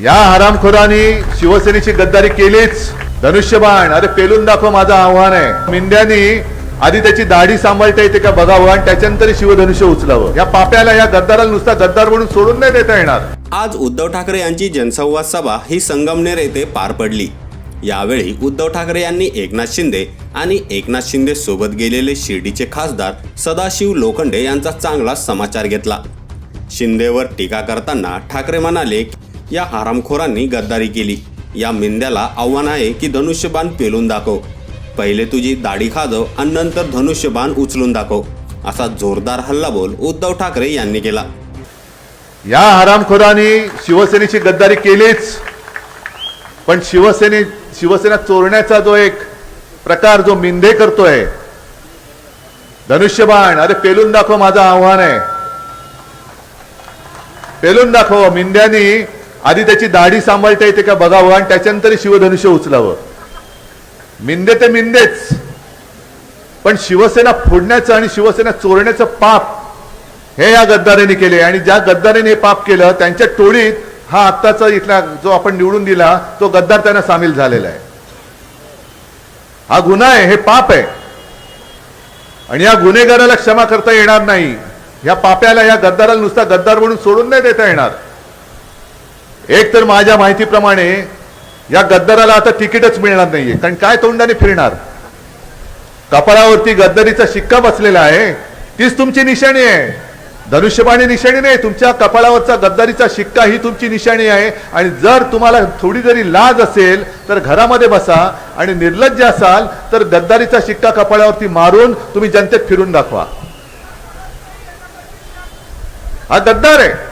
या हरामखोरांनी शिवसेनेची गद्दारी केलीच. धनुष्यबाण. अरे पेलून दाखव माझं आव्हान आहे. मिंद्यानी आधी त्याची दाढी सांभाळता येते का बघावं आणि त्याच्यानंतर शिवधनुष्य उचलावं. या पाप्याला या गद्दाराला नुसता गद्दार म्हणून सोडून नाही देता येणार. आज उद्धव ठाकरे यांची जनसंवाद सभा ही संगमनेर येथे पार पडली. यावेळी उद्धव ठाकरे यांनी एकनाथ शिंदे आणि एकनाथ शिंदे सोबत गेलेले शिर्डीचे खासदार सदाशिव लोखंडे यांचा चांगला समाचार घेतला. शिंदेवर टीका करताना ठाकरे म्हणाले या आरामखोरांनी गद्दारी केली. या मिंद्याला आव्हान आहे की धनुष्यबाण पेलून दाखव. पहिले तुझी दाढी खाजव आणि नंतर धनुष्यबाण उचलून दाखव. असा जोरदार हल्लाबोल उद्धव ठाकरे यांनी केला. या हरामखोरांनी शिवसेनेची गद्दारी केलीच. पण शिवसेने शिवसेना चोरण्याचा जो एक प्रकार जो मिंदे करतोय धनुष्यबाण अरे पेलून दाखव माझं आव्हान आहे. पेलून दाखव मिंद्यानी आधी त्याची दाढी सांभाळता येते का बघावं आणि त्याच्यानंतर शिवधनुष्य उचलावं. मिंदे ते मिंदेच. पण शिवसेना फोडण्याचं आणि शिवसेना चोरण्याचं पाप हे या गद्दारांनी केले. आणि ज्या गद्दारांनी हे पाप केलं त्यांच्या टोळीत हा आत्ताचा इथला जो आपण निवडून दिला तो गद्दार त्यांना सामील झालेला आहे. हा गुन्हा आहे हे पाप आहे. आणि या गुन्हेगाराला क्षमा करता येणार नाही. या पाप्याला या गद्दाराला नुसता गद्दार म्हणून सोडून नाही देता येणार. एक तर माझ्या माहितीप्रमाणे या गद्दाराला आता तिकीटच मिळणार नाहीये. कारण काय तोंडाने फिरणार? कपाळावरती गद्दारीचा शिक्का बसलेला आहे. तीच तुमची निशाणी आहे. धनुष्यबाणी निशाणी नाही. तुमच्या कपाळावरचा गद्दारीचा शिक्का ही तुमची निशाणी आहे. आणि जर तुम्हाला थोडी जरी लाज असेल तर घरामध्ये बसा. आणि निर्लज्ज असाल तर गद्दारीचा शिक्का कपाळावरती मारून तुम्ही जनतेत फिरून दाखवा. हा गद्दार आहे.